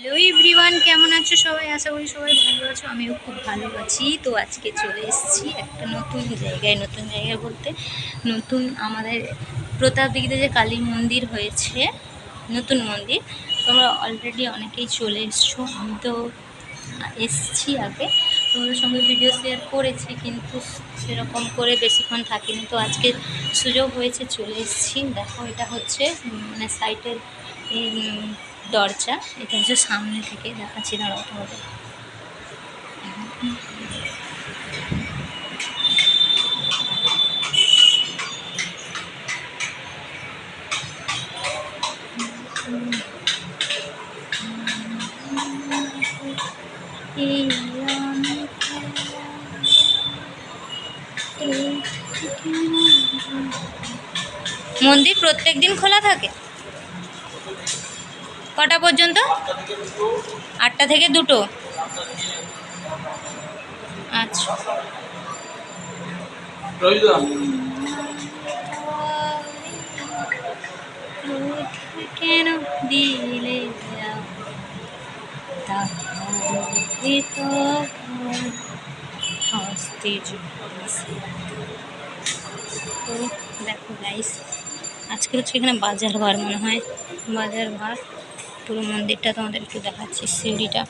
Hello everyone কেমন আছো সবাই? আশা করি সবাই ভালো আছো, আমিও খুব ভালো আছি। তো আজকে চলে এসেছি একটা নতুন জায়গায়, নতুন জায়গা বলতে নতুন আমাদের প্রতাপ দিঘিতে যে কালী মন্দির হয়েছে, নতুন মন্দির, তোমরা অলরেডি অনেকেই চলে এসছো, আমি তো এসছি আগে। তোমাদের সঙ্গে ভিডিও শেয়ার করেছি, কিন্তু সেরকম করে বেশিক্ষণ থাকিনি। তো আজকে সুযোগ হয়েছে, চলে এসেছি। দেখো, এটা হচ্ছে মানে সাইটের দরজা এটা হচ্ছে সামনে থেকে দেখাচ্ছি দাঁড়াও তোমাদের মন্দির প্রত্যেক দিন খোলা থাকে? কটা পর্যন্ত? আটটা থেকে দুটো। আচ্ছা। কেন দিলে তো দেখো গাইস আজকে হচ্ছে এখানে বাজার বার মনে হয়। বাজার বার পুরো মন্দিরটা তোমাদের একটু দেখাচ্ছি সিঁড়িটা।